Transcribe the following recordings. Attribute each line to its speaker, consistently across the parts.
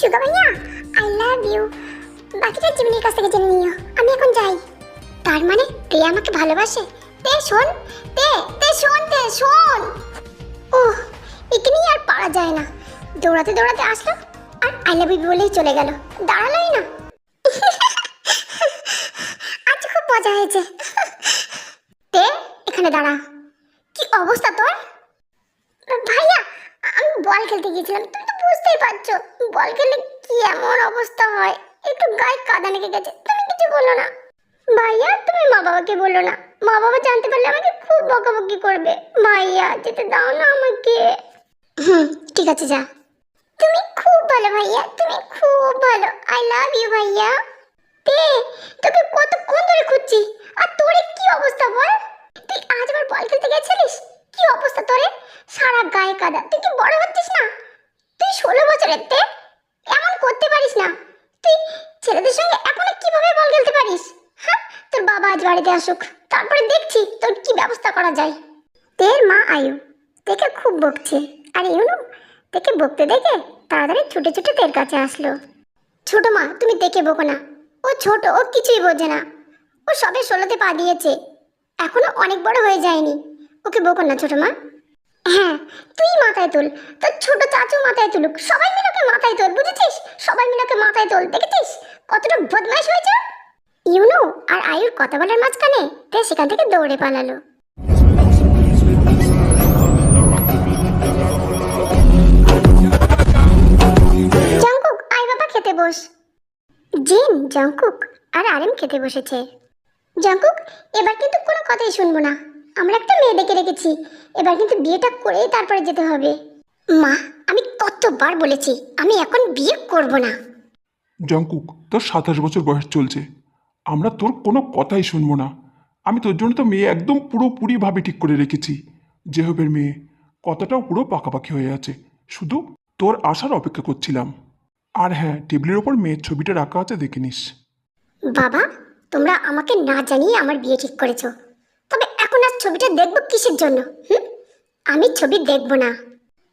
Speaker 1: সুগা ভাইয়া। I love you বাকিটা জীবনের কাছ থেকে জেনে নিও। আমি এখন যাই। তার মানে তে আমাকে ভালোবাসে? তে, শোন। তে তে, শোন তে, শোন। ওহ একে আর পারা যায় না। দৌড়াতে দৌড়াতে আসলো আর আই লাভ ইউ বলেই চলে গেল। দাঁড়ালোই না। আজ খুব মজা হয়েছে। তে, এখানে দাঁড়া। কি অবস্থা তোর? ভাইয়া আমি বল খেলতে গিয়েছিলাম, তুমি তো বুঝতেই পারছ, বল খেললে কি এমন অবস্থা হয়? একটু গায়ে কাদা লেগে গেছে, তুমি কিছু বলো না। ভাইয়া, তুমি মা বাবাকে বলো না। মা বাবা জানতে পারলে আমাকে খুব বকাবকি করবে। ভাইয়া, যেতে দাও না আমাকে। হুম, ঠিক আছে, যা। তুমি খুব ভালো, ভাইয়া, তুমি খুব ভালো। আই লাভ ইউ ভাইয়া। তে, তোকে কতক্ষণ ধরে খুঁজছি? আর তোর কি অবস্থা, বল? তুই আজ আবার বল খেলতে গেছিলিস? কি অবস্থা তোরে? সারা গায়ে কাদা। তুই কি বড় হচ্ছিস না? তুই ষোলো বছরের, তে? এমন করতে পারিস না। তুই ছেলেদের সঙ্গে এখনও কীভাবে বল খেলতে পারিস? হ্যাঁ? তোর বাবা আজ বাড়িতে আসুক। তারপরে দেখছি তোর কি ব্যবস্থা করা যায়। তের মা আয়ু, দেখে খুব বকছে। আর ইউনু, দেখে বকতে দেখে তাড়াতাড়ি ছুটে ছুটে তের কাছে আসলো। ছোট মা, তুমি দেখে বকো না। ও ছোট, ও কিছুই বোঝে না। ও সবে ষোলোতে পা দিয়েছে। এখনও অনেক বড় হয়ে যায়নি। ওকে বকো না, ছোট মা। হ্যাঁ তুই মাথায় তোল। তোর ছোট চাচু মাথায় তুলুক। সবাই মিলে ওকে মাথায় তোল, বুঝেছিস? সবাই মিলে ওকে মাথায় তোল, দেখেছিস? কতটা বদমাইশ হয়েছে। ইউনো আর আয়ুর কথা বলার মাঝখানে তে সেখান থেকে দৌড়ে পালালো। আয় বাবা খেতে বস। জিন জাঙ্কুক আর আরেম খেতে বসেছে। জাঙ্কুক এবার কিন্তু কোনো কথাই শুনব না। আমরা একটা মেয়ে ডেকে রেখেছি। এবার কিন্তু বিয়েটা করেই তারপরে যেতে হবে। মা আমি কতবার বলেছি আমি এখন বিয়ে করব না।
Speaker 2: জঙ্কুক তোর সাতাশ বছর বয়স চলছে। আমরা তোর কোনো কথাই শুনব না। আমি তোর জন্য তো মেয়ে একদম পুরোপুরিভাবে ঠিক করে রেখেছি। যেহবের মেয়ে কথাটাও পুরো পাকাপাকি হয়ে আছে। শুধু তোর আসার অপেক্ষা করছিলাম। আর হ্যাঁ টেবিলের ওপর মেয়ের ছবিটা রাখা আছে দেখে নিস।
Speaker 1: বাবা তোমরা আমাকে না জানিয়ে আমার বিয়ে ঠিক করেছ। ছবিটা দেখব কিসের জন্য? আমি ছবি দেখব না।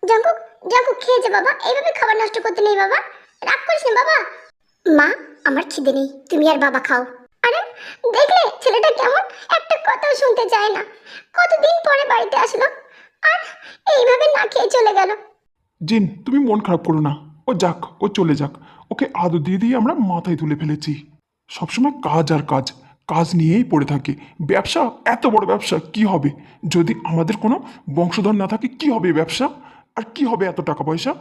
Speaker 1: জাঙ্কুক জাঙ্কুক খেয়েছে বাবা। এইভাবে খাবার নষ্ট করতে নেই বাবা। রাগ করিস না বাবা। মা, আমার খিদে নেই। তুমি আর বাবা খাও। আরে, দেখলে ছেলেটা কেমন? একটা কথাও শুনতে চায় না। কতদিন পরে বাড়িতে আসলো? আর এইভাবে না খেয়ে চলে গেল।
Speaker 2: জিন, তুমি মন খারাপ করো না। ও যাক, ও চলে যাক। ওকে আদর দিয়ে দিয়ে আমরা মাথায় তুলে ফেলেছি। সবসময় কাজ আর কাজ। কাজ নিয়েই পড়ে থাকে। ব্যবসা, এত বড় ব্যবসা, কি হবে? যদি আমাদের কোনো বংশধর না থাকে, কি হবে ব্যবসা? আর কি হবে এত টাকা পয়সা?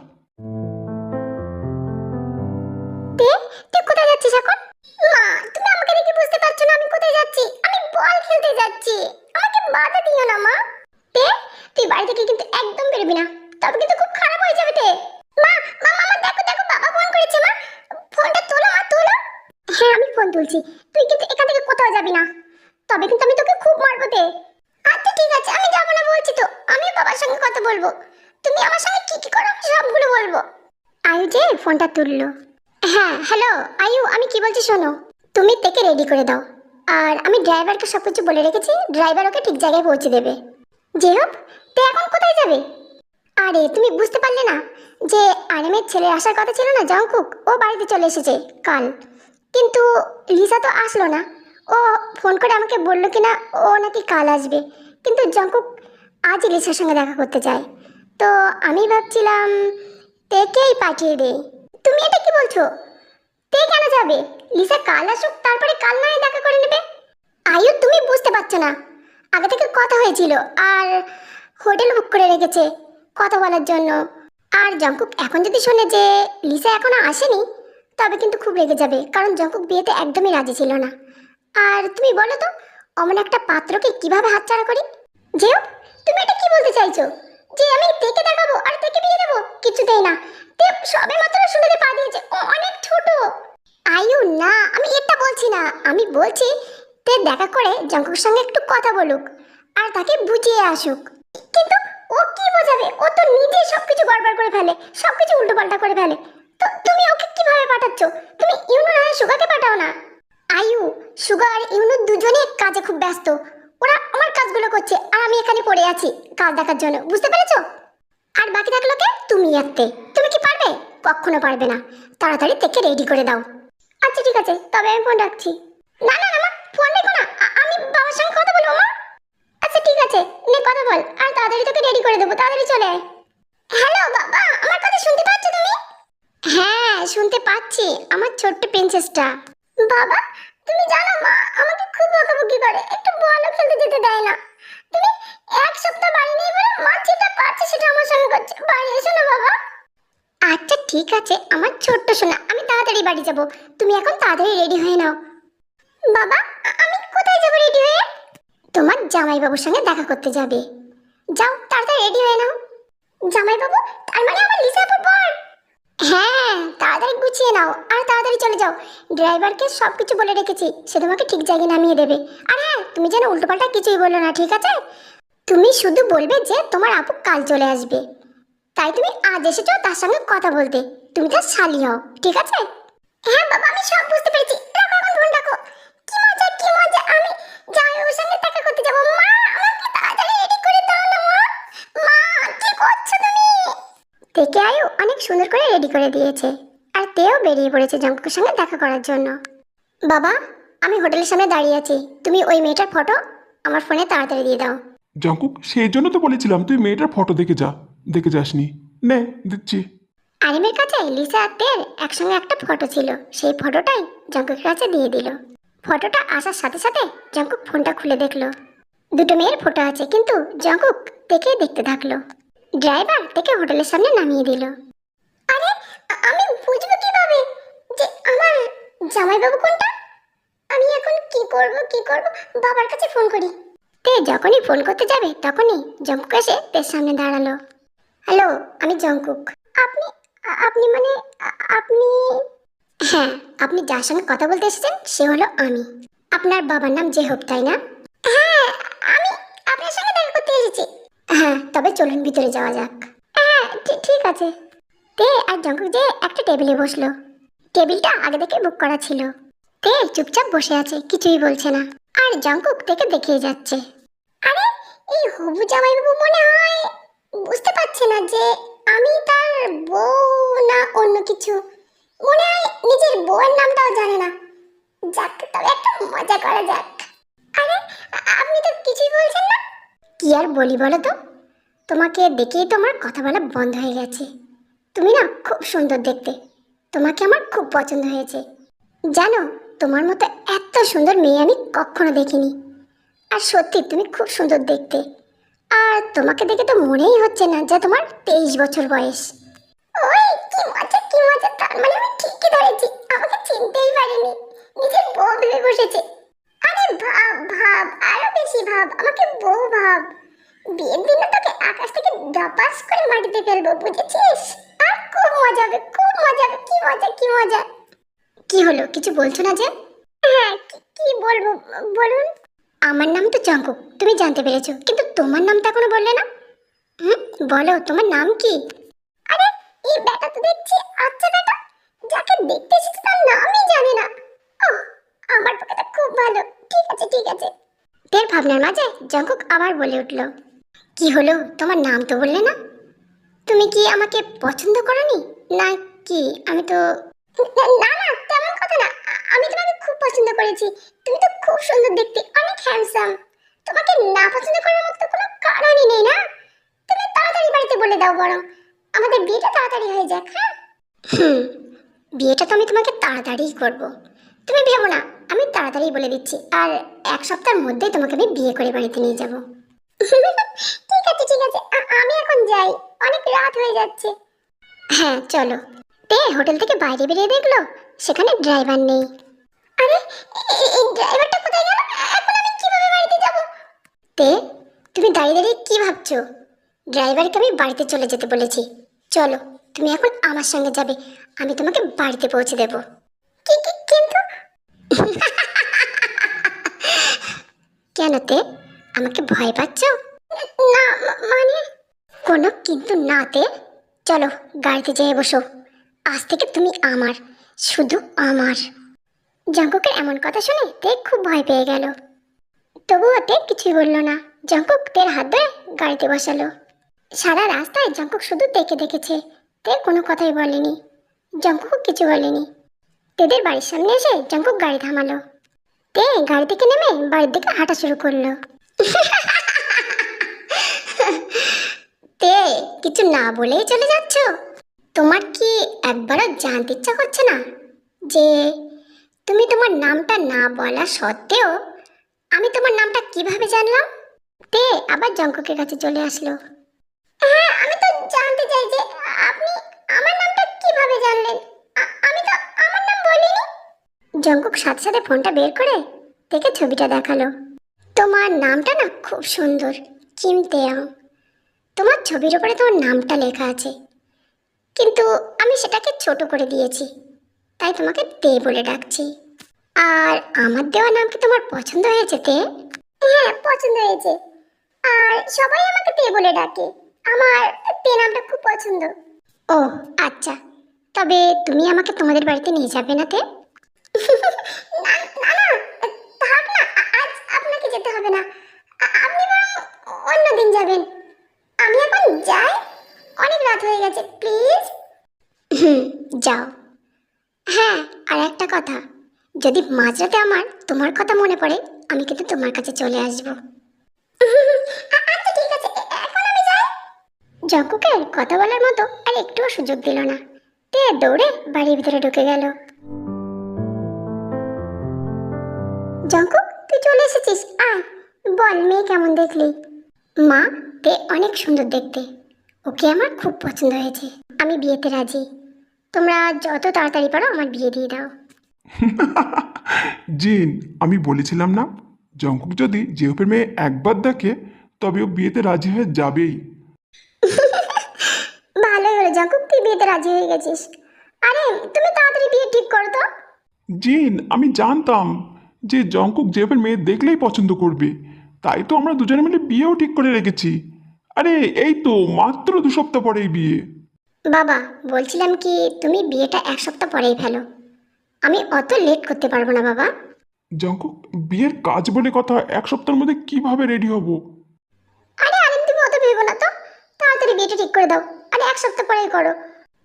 Speaker 1: দেখো দেখো বাবা ফোন করেছে, মা। ফোনটা তোলো, মা, তোলো। হ্যাঁ আমি ফোন তুলছি। তুই কিন্তু এখান থেকে কোথাও যাবি না। তবে কিন্তু আমি তোকে খুব মারবো তে। আচ্ছা ঠিক আছে, আমি যাব না বলছি তো। আমিও বাবার সঙ্গে কথা বলব। তুমি আমার সঙ্গে কি কি করো, আমি সবগুলো বলব। আয়ু যে ফোনটা তুললো। হ্যাঁ হ্যালো, আয়ু, আমি কি বলছি শোনো। তুমি থেকে রেডি করে দাও। আর আমি ড্রাইভারকে সব কিছু বলে রেখেছি ড্রাইভার ওকে ঠিক জায়গায় পৌঁছে দেবে। যে হোক তে এখন কোথায় যাবে? আরে, তুমি বুঝতে পারলে না যে আরেমের ছেলে আসার কথা ছিল না জঙ্কুক ও বাড়িতে চলে এসেছে, কাল। কিন্তু লিসা তো আসলো না। ও ফোন করে আমাকে বলল কিনা, ও নাকি কাল আসবে। কিন্তু জঙ্কুক আজই লিসার সঙ্গে দেখা করতে চায় তো আমি ভাবছিলাম, তেকেই পাঠিয়ে দে। তুমি এটা কি বলছো? তে কেন যাবে? লিসা কাল আসুক, তারপরে কাল নয় দেখা করে নেবে? আয়ু, তুমি বুঝতে পারছ না। আগে থেকে কথা হয়েছিল, আর হোটেল বুক করে রেখেছে কথা বলার জন্য। আর জঙ্কুক এখন যদি শোনে যে লিসা এখনও আসেনি তবে কিন্তু খুব রেগে যাবে, কারণ জঙ্কুক বিয়েতে একদমই রাজি ছিল না। আর তুমি বলো তো, অমন একটা পাত্রকে কীভাবে হাতছাড়া করি? যেও তুমি এটা কি বলতে চাইছো? যে আমি তেকে দেখাবো আর তেকে বিয়ে দেবো? কিছুতেই না। তে সবে মাত্র শুনতে পা দিয়েছে, ও অনেক ছোট। আয়ু, না, আমি এটা বলছি না। আমি বলছি, তে দেখা করে জঙ্কুর সঙ্গে একটু কথা বলুক আর তাকে বুঝিয়ে আসুক। কিন্তু ও কি বোঝাবে? ও তো নিজে সবকিছু গড়বড় করে ফেলে, সবকিছু উল্টোপাল্টা করে ফেলে। তুমি ওকে কীভাবে পাঠাচ্ছ? তুমি আর সুগাকে পাঠাও না। আয়ু সুগা আর কাজে খুব ব্যস্ত। ওরা আমার কাজগুলো করছে আর আমি এখানে পড়ে আছি কাজ দেখার জন্য, বুঝতে আর বাকি থাকল কে? তুমি একতে তুমি কি পারবে? কখনো পারবে না। তাড়াতাড়ি থেকে রেডি করে দাও। আচ্ছা ঠিক আছে, তবে আমি ফোন রাখছি। না না না, মা ফোন রেখো না। আমি বাবার সঙ্গে কথা বলব, মা। আচ্ছা ঠিক আছে, নে, কথা বল। আর তাড়াতাড়ি তোকে রেডি করে দেবো, তাড়াতাড়ি চলে আয়। হ্যালো, বাবা, আমার কথা শুনতে পাচ্ছ হ্যাঁ শুনতে পাচ্ছি। আমার ছোট্ট প্রিন্সেসটা বাবা, তুমি জানো মা, আমাকে খুব বকাবকি করে। একটু বলও, খেলতে যেতে দেয় না। তুমি এক সপ্তাহ বাড়ি নেই বলে মা যেটা পাচ্ছে সেটা আমার সঙ্গে করছে। বাড়ি এসো না, বাবা। আচ্ছা ঠিক আছে। আমার ছোট্ট সোনা, আমি তাড়াতাড়ি বাড়ি যাব। তুমি এখন তাড়াতাড়ি রেডি হয়ে নাও। বাবা আমি কোথায় যাব রেডি হয়ে? তোমার জামাইবাবুর সঙ্গে দেখা করতে যাবে। যাও, তাড়াতাড়ি রেডি হয়ে নাও। জামাইবাবু, তার মানে আমার লিসাপুর বর হ্যাঁ তাড়াতাড়ি গুছিয়ে নাও, আর তাড়াতাড়ি চলে যাও। ড্রাইভারকে সব কিছু বলে রেখেছি, সে তোমাকে ঠিক জায়গায় নামিয়ে দেবে। আর হ্যাঁ তুমি যেন উল্টোপাল্টা কিছুই বলো না, ঠিক আছে? তুমি শুধু বলবে যে তোমার আপু কাল চলে আসবে। তাই তুমি আজ এসেছ তার সঙ্গে কথা বলতে। তুমি তার শালি হও, ঠিক আছে? হ্যাঁ বাবা, আমি সব বুঝতে পেরেছি। আমি মা, আমাকে রেডি করে দাও না মা, কি করছ তুমি? তেকে আয়ু অনেক সুন্দর করে রেডি করে দিয়েছে। আর তেও বেরিয়ে পড়েছে জঙ্কুকের সঙ্গে দেখা করার জন্য। বাবা আমি হোটেলের সামনে দাঁড়িয়ে আছি। তুমি ওই মেয়েটার ফটো আমার ফোনে তাড়াতাড়ি দিয়ে দাও।
Speaker 2: জঙ্কুক সেই জন্য তো বলেছিলাম তুই মেয়েটার ফটো দেখে যা। দেখে যাসনি। নে দিচ্ছি।
Speaker 1: আরিমের কাছে লিসা আর তের একসঙ্গে একটা ফটো ছিল। সেই ফটোটাই জঙ্কুকের কাছে দিয়ে দিল। ফটোটা আসার সাথে সাথে জঙ্কুক ফোনটা খুলে দেখল। দুটো মেয়ের ফটো আছে কিন্তু জঙ্কুক দেখে দেখতে থাকল। ড্রাইভার থেকে হোটেলের সামনে নামিয়ে দিল। আরে, আমি বুঝব কীভাবে? যে আমার জামাইবাবু কোনটা? আমি এখন কি করব কি করব? বাবার কাছে ফোন করি। তে, যখনই ফোন করতে যাবে, তখনই জঙ্কুক এসে তের সামনে দাঁড়াল। হ্যালো, আমি জঙ্কুক। আপনি আপনি মানে আপনি? হ্যাঁ আপনি যার সঙ্গে কথা বলতে এসেছেন, সে হলো আমি। আপনার বাবার নাম জেহব, তাই না? হ্যাঁ আমি আপনার সঙ্গে দেখা করতে এসেছি। হ্যাঁ তবে চলুন ভিতরে যাওয়া যাক। হ্যাঁ ঠিক আছে। তে আর জঙ্কুক যে একটা টেবিলে বসল। টেবিলটা আগে থেকে বুক করা ছিল। তে চুপচাপ বসে আছে, কিছুই বলছে না। আর জঙ্কুক থেকে দেখিয়ে যাচ্ছে। আরে, এই হবু জামাইবাবু মনে হয় বুঝতে পারছে না যে আমি তার বউ না অন্য কিছু। মনে হয় নিজের বউয়ের নামটাও জানে না। যাক, তবে একটা মজা করা যাক। আরে আপনি তো কিছুই বলছেন না। কি আর বলি বলো তো? তোমাকে দেখেই তো আমার কথা বলা বন্ধ হয়ে গেছে। তুমি না খুব সুন্দর দেখতে। তোমাকে আমার খুব পছন্দ হয়েছে। জানো, তোমার মতো এত সুন্দর মেয়ে আমি কখনো দেখিনি। আর সত্যি তুমি খুব সুন্দর দেখতে। আর তোমাকে দেখে তো মনেই হচ্ছে না যে তোমার তেইশ বছর বয়স। ওই, কি মজা কি মজা। তার মানে আমি ঠিকই ধরেছি। আমাকে চিনতেই পারিনি। নিজের বউ ভেবে বসেছে আরে ভাব ভাব আরও বেশি ভাব, আমাকে বউ ভাব। বিয়ের দিনে তোকে আকাশ থেকে ধপাস করে মাটিতে ফেলব, বুঝেছিস? আর খুব মজা হবে, খুব মজা হবে, কি মজা কি মজা। কি হলো, কিছু বলছো না যে? হ্যাঁ কি- বলব, বলুন। আমার নাম তো জঙ্কুক তুমি জানতে পেরেছ, কিন্তু তোমার নামটা এখনও বললে না। হুম, বলো, তোমার নাম কি? আরে, এই বেটা তো দেখছি আচ্ছা বেটা যাকে দেখতে এসেছে তার নামই জানে না। ওহ, আমার পক্ষে তো খুব ভালো। ঠিক আছে ঠিক আছে। তের ভাবনার মাঝে জঙ্কুক আবার বলে উঠল। কি হলো? তোমার নাম তো বললে না। তুমি কি আমাকে পছন্দ করনি? না কি, আমি তো না না তেমন কথা না। আমি তোমাকে খুব পছন্দ করেছি। তুমি তো খুব সুন্দর দেখতে, অনেক হ্যান্ডসাম তোমাকে না পছন্দ করার মতো কোনো কারণই নেই না? তুমি তাড়াতাড়ি বাড়িতে বলে দাও বরং। আমাদের বিয়েটা তাড়াতাড়ি হয়ে যাক হ্যাঁ? হুম, বিয়েটা তো আমি তোমাকে তাড়াতাড়িই করব। তুমি ভেবো না আমি তাড়াতাড়ি বলে দিচ্ছি, আর এক সপ্তাহের মধ্যেই তোমাকে আমি বিয়ে করে বাড়িতে নিয়ে যাব। ঠিক আছে ঠিক আছে আমি এখন যাই, অনেক রাত হয়ে যাচ্ছে। হ্যাঁ চলো। তে, হোটেল থেকে বাইরে বেরিয়ে দেখল, সেখানে ড্রাইভার নেই। আরে এই- ড্রাইভারটা কোথায় গেল? এখন আমি কীভাবে বাড়িতে যাব? তে, তুমি দাঁড়িয়ে দাঁড়িয়ে কি ভাবছ? ড্রাইভারকে আমি বাড়িতে চলে যেতে বলেছি। চলো, তুমি এখন আমার সঙ্গে যাবে, আমি তোমাকে বাড়িতে পৌঁছে দেব। কি কি কিন্তু আমাকে ভয় পাচ্ছ? না মানে? কোনো কিন্তু নাতে চলো, গাড়িতে যেয়ে বসো। আজ থেকে তুমি আমার, শুধু আমার। জঙ্কুকের এমন কথা শুনে তে খুব ভয় পেয়ে গেল। তবুও তে কিছুই বলল না। জঙ্কুক তের হাত ধরে গাড়িতে বসালো। সারা রাস্তায় জঙ্কুক শুধু দেখে দেখেছে। তে কোনো কথাই বলেনি। জঙ্কুক কিছু বলেনি। তেদের বাড়ির সামনে এসে জঙ্কুক গাড়ি থামালো। তে গাড়ি থেকে নেমে বাড়ির দিকে হাঁটা শুরু করল। তে, কিছু না বলেই চলে যাচ্ছ? তোমার কি একবারও জানতে ইচ্ছা করছে না যে তুমি তোমার নামটা না বলা সত্ত্বেও আমি তোমার নামটা কীভাবে জানলাম? তে, আবার জঙ্ককের কাছে চলে আসলো। হ্যাঁ আমি তো জানতে চাই যে জঙ্কুক সাথে সাথে ফোনটা বের করে দেখে ছবিটা দেখাল। তোমার নামটা না খুব সুন্দর, কিম তেয়ং। তোমার ছবির উপরে তোমার নামটা লেখা আছে। কিন্তু আমি সেটাকে ছোট করে দিয়েছি, তাই তোমাকে তে বলে ডাকছি। আর আমার দেওয়া নাম কি তোমার পছন্দ হয়েছে তে? হ্যাঁ পছন্দ হয়েছে। আর সবাই আমাকে তে বলে ডাকে। আমার তে নামটা খুব পছন্দ। ও আচ্ছা। তবে তুমি আমাকে তোমাদের বাড়িতে নিয়ে যাবে না তে না না না থাক না আ- আজ আপনাকে যেতে হবে না আ- আপনি বরং অন্যদিন যাবেন? আমি এখন যাই। অনেক রাত হয়ে গেছে, প্লিজ। হুম, যাও। হ্যাঁ আর একটা কথা। যদি মাঝরাতে আমার তোমার কথা মনে পড়ে, আমি কিন্তু তোমার কাছে চলে আসব। আচ্ছা জঙ্কুকে কথা বলার মতো আর একটুও সুযোগ দিল না। তে দৌড়ে বাড়ির ভিতরে ঢুকে গেল। জঙ্কুক তুই চলে এসেছিস? আয়, বল, মেয়ে কেমন দেখলি? মা তে অনেক সুন্দর দেখতে। ওকে আমার খুব পছন্দ হয়েছে। আমি বিয়েতে রাজি। তোমরা যত তাড়াতাড়ি পারো আমার বিয়ে দিয়ে দাও।
Speaker 2: জিন আমি বলেছিলাম না? জঙ্কুক যদি জেহপের মেয়ে একবার দেখে তবে ও বিয়েতে রাজি হয়ে যাবেই।
Speaker 1: ভালোই হলো জঙ্কুক তুই বিয়েতে রাজি হয়ে গেছিস। আরে তুমি তাড়াতাড়ি বিয়ে ঠিক করো তো।
Speaker 2: জিন আমি জানতাম যে জঙ্কুক জেহপের মেয়ে দেখলেই পছন্দ করবে। তাই তো আমরা দুজনে মিলে বিয়েও ঠিক করে রেখেছি। আরে এই তো মাত্র দু সপ্তাহ পরেই বিয়ে।
Speaker 1: বাবা বলছিলাম কি তুমি বিয়েটা এক সপ্তাহ পরেই ফেলো। আমি অত লেট করতে পারব না বাবা।
Speaker 2: জঙ্কুক বিয়ের কাজ বলে কথা এক সপ্তাহের মধ্যে কীভাবে রেডি হব?
Speaker 1: আরে আরে তুমি অত ভেবো না তো। তাড়াতাড়ি বিয়েটা ঠিক করে দাও। আরে এক সপ্তাহ পরেই করো।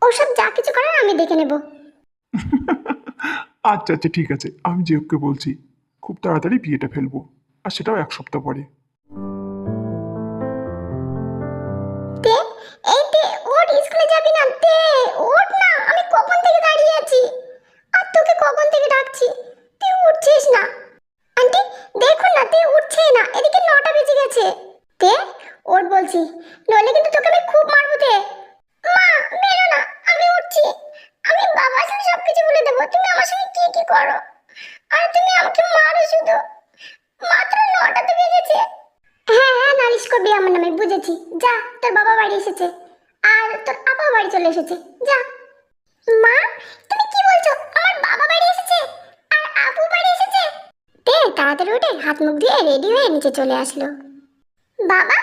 Speaker 1: ওসব যা কিছু করার আমি দেখে নেব।
Speaker 2: আচ্ছা আচ্ছা ঠিক আছে। আমি জেহবকে বলছি খুব তাড়াতাড়ি বিয়েটা ফেলব। আর সেটাও এক সপ্তাহ পরে।
Speaker 1: তাড়াতাড়ি উঠে হাত মুখ দিয়ে রেডি হয়ে নিচে চলে আসলো। বাবা,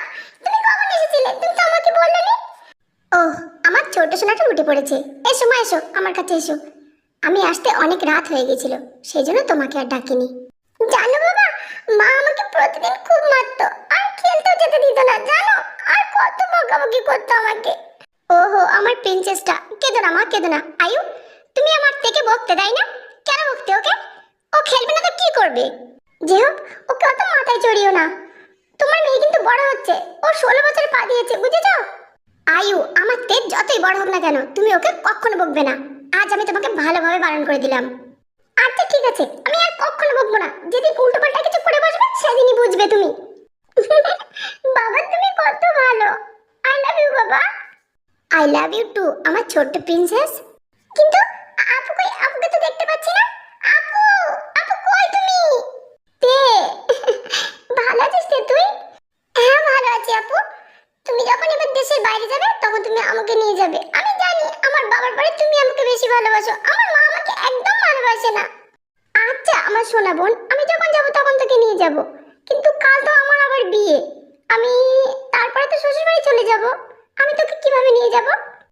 Speaker 1: তুমি কখন এসেছিলে? তুমি তো আমাকে বললে ও আমার ছোট সোনাটা উঠে পড়েছে। এসো মা, এসো, আমার কাছে এসো। আমি আসতে অনেক রাত হয়ে গেছিল সেই জন্য তোমাকে আর ডাকিনি। জানো বাবা, মা আমাকে প্রতিদিন খুব মারতো, আর খেলতেও যেতে দিত না, জানো? আর কত বকাবকি করতো আমাকে। ওহো, আমার প্রিন্সেসটা কেঁদো না মা, কেঁদো না। আয়ু, তুমি আমার থেকে বকতে, তাই না? কেন বকতে ওকে? ও খেলবে না তো কি করবে? যে হোক ওকে অত মাথায় চড়িও না। তোমার মেয়ে কিন্তু বড় হচ্ছে। ও ষোলো বছরে পা দিয়েছে, বুঝেছ? আয়ু, আমার তেজ যতই বড় হোক না কেন, তুমি ওকে কখনো বকবে না। আজ আমি তোমাকে ভালোভাবে বারণ করে দিলাম। আচ্ছা ঠিক আছে, আমি আর কখনো বকবো না। যেদিন উল্টো পাল্টা কিছু করে বসবে, সেদিনই বুঝবে তুমি। বাবা, তুমি কত ভালো। আই লাভ ইউ বাবা। আই লাভ ইউ টু আমার ছোট্ট প্রিন্সেস কিন্তু আপু কই, আপুকে তো দেখতে পাচ্ছি না। আপু আপু কই তুমি? তে ভালো আছিস তে তুই? হ্যাঁ ভালো আছি আপু। তুমি যখন এবার দেশের বাইরে যাবে, তখন তুমি আমাকে নিয়ে যাবে। আমি জানি আমার বাবার পরে তুমি আমাকে বেশি ভালোবাসো। আমার মা আমাকে একদম ভালোবাসে না। আচ্ছা আমার সোনা বোন, আমি যখন যাব তখন তোকে নিয়ে যাব। কিন্তু কাল তো আমার আবার বিয়ে। আমি তারপরে তো শ্বশুর বাড়ি চলে যাব। আমি তোকে কীভাবে নিয়ে যাব?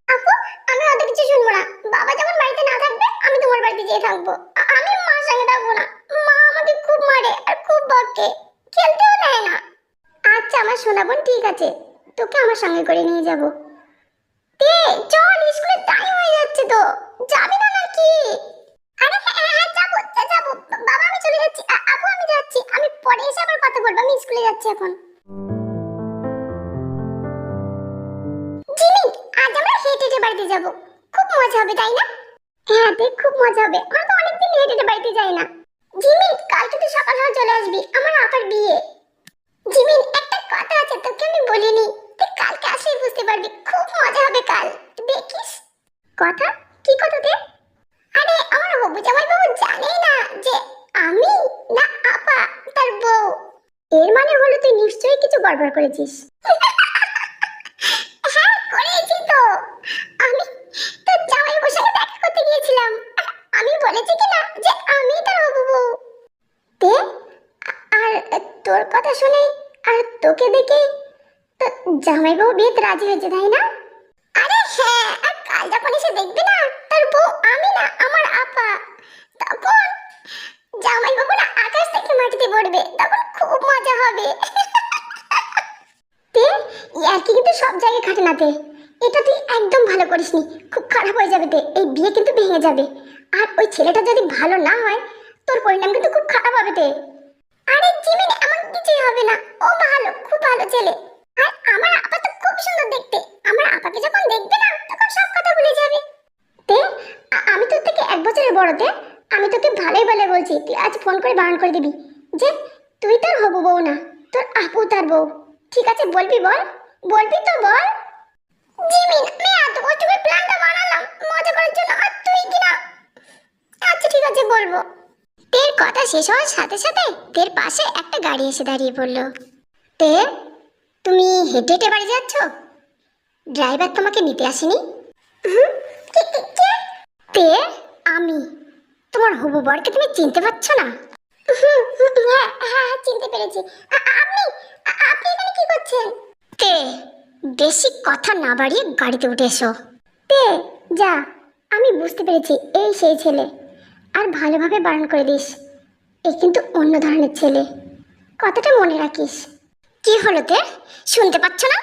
Speaker 1: আপু আমি অত কিছু শুনব না। বাবা যখন বাড়িতে না থাকবে আমি তোমার বাড়িতে যেয়ে থাকব। আমি মার সঙ্গে থাকব না। মা আমাকে খুব মারে আর খুব বকে। খেলতেও দেয় না। আচ্ছা আমার সোনা বোন ঠিক আছে। তোকে আমার সঙ্গে করে নিয়ে যাব। তে চল স্কুলে টাইম হয়ে যাচ্ছে তো। যাবি না নাকি? আরে হ্যাঁ হ্যাঁ যাব যা, যাব। বাবা আমি চলে যাচ্ছি। আপু আমি যাচ্ছি। আমি পরে এসে আবার কথা বলব। আমি স্কুলে যাচ্ছি এখন। বাড়িতে যাব। খুব মজা হবে, তাই না? হ্যাঁ দেখ, খুব মজা হবে। আমরা তো অনেকদিন হেঁটে হেঁটে বাড়িতে যাই না। জিমিন কালকে তুই সকাল সকাল চলে আসবি, আমার আপার বিয়ে। জিমিন, একটা কথা আছে, তোকে আমি বলিনি। তুই কালকে আসলেই বুঝতে পারবি, খুব মজা হবে কাল। তুই দেখিস? কথা? কি কথা দে আরে, আমার বাবু জামাই বাবু জানেই না যে আমি না আপা, তার বউ। এর মানে হলো তুই নিশ্চয়ই কিছু গড়বড় করেছিস হ্যাঁ করেছি তো আমি তোর জামাই বাবুর সাথে দেখা করতে গিয়েছিলাম আর আমি বলেছি কি না যে আমি তার হবু বউ তে আর তোর কথা শুনে আর তোকে দেখে তো জামাই বাবু বিয়েতে রাজি হয়েছে, তাই না? আরে হ্যাঁ আর কাল যখন এসে দেখবে না, তার বউ আমি না, আমার আপা। তখন জামাই বাবু না আকাশ থেকে মাটিতে পড়বে, তখন খুব মজা হবে। তে কিন্তু সব জায়গায় খাটে না তে। এটা তুই একদম ভালো করিসনি খুব খারাপ হয়ে যাবে তে, এই বিয়ে কিন্তু ভেঙে যাবে। আর ওই ছেলেটা যদি ভালো না হয়, তোর পরিণাম কিন্তু খুব খারাপ হবে তে। আরে জিমিন, এমন কিছুই হবে না। ও ভালো, খুব ভালো ছেলে। আর আমার আপা তো খুব সুন্দর দেখতে। আমার আপাকে যখন দেখবে না, তখন সব কথা ভুলে যাবে। তে আমি তোর থেকে এক বছরের বড়, তে। আমি তোকে ভালোই ভালো বলছি, তুই আজ ফোন করে বারণ করে দিবি। যে, তুই তার হবু বউ না, তোর আপু তার বউ। ঠিক আছে, বলবি বল? বলবি তো বল। জিমিন, আমি এত কষ্ট প্ল্যানটা বানালাম, মজা করার জন্য, আর তুই কি না? আচ্ছা ঠিক আছে, বলব। কথা শেষ হওয়ার সাথে সাথে তের পাশে একটা গাড়ি এসে দাঁড়িয়ে পড়ল। তে তুমি হেঁটে হেঁটে বাড়ি যাচ্ছ? ড্রাইভার তোমাকে নিতে আসেনি? তে আমি। তোমার হবু বরকে তুমি চিনতে পারছ না? হ্যাঁ হ্যাঁ চিনতে পেরেছি। আপনি আপনি এখানে কি করছেন? তে বেশি কথা না বাড়িয়ে গাড়িতে উঠে এসো। তে যা আমি বুঝতে পেরেছি এই সেই ছেলে। আর ভালোভাবে বারণ করে দিস। এ কিন্তু অন্য ধরনের ছেলে। কথাটা মনে রাখিস। কি হলো তে? শুনতে পাচ্ছ না?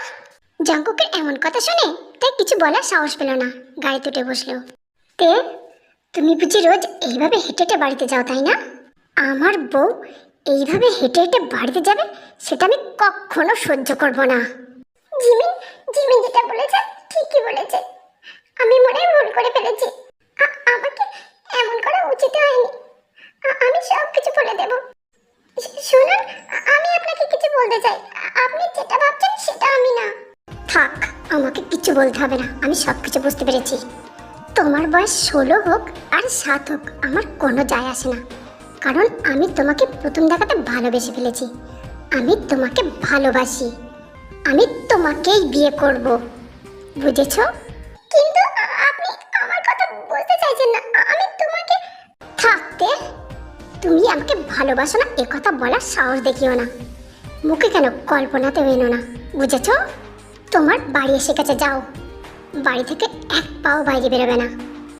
Speaker 1: জাঙ্কুকের এমন কথা শুনে তাই কিছু বলার সাহস পেল না গাড়িতে উঠে বসল। তে, তুমি বুঝি রোজ এইভাবে হেঁটে হেঁটে বাড়িতে যাও, তাই না? আমার বউ এইভাবে হেঁটে হেঁটে বাড়িতে যাবে, সেটা আমি কখনো সহ্য করব না। জিমিন জিমিন যেটা বলেছে, ঠিকই বলেছে। আমি মনে ভুল করে ফেলেছি। আমাকে এমন করা উচিত হয়নি। আমি সব কিছু বলে দেব। শুনুন, আমি আপনাকে কিছু বলতে চাই। আপনি যেটা ভাবছেন সেটা আমি না। থাক, আমাকে কিছু বলতে হবে না। আমি সব কিছু বুঝতে পেরেছি। তোমার বয়স ষোলো হোক আর সাত হোক, আমার কোনো যায় আসে না। কারণ আমি তোমাকে প্রথম দেখাতে ভালোবেসে ফেলেছি। আমি তোমাকে ভালোবাসি। আমি তোমাকেই বিয়ে করব। বুঝেছ? কিন্তু আপনি আমার কথা বুঝতে চাইছেন না। আমি তোমাকে থাকতে তুমি আমাকে ভালোবাসো না, এ কথা বলার সাহস দেখিও না। মুখে কেন কল্পনাতে এনো না, বুঝেছ? তোমার বাড়ি এসে গেছে, যাও। বাড়ি থেকে এক পাও বাইরে বেরোবে না।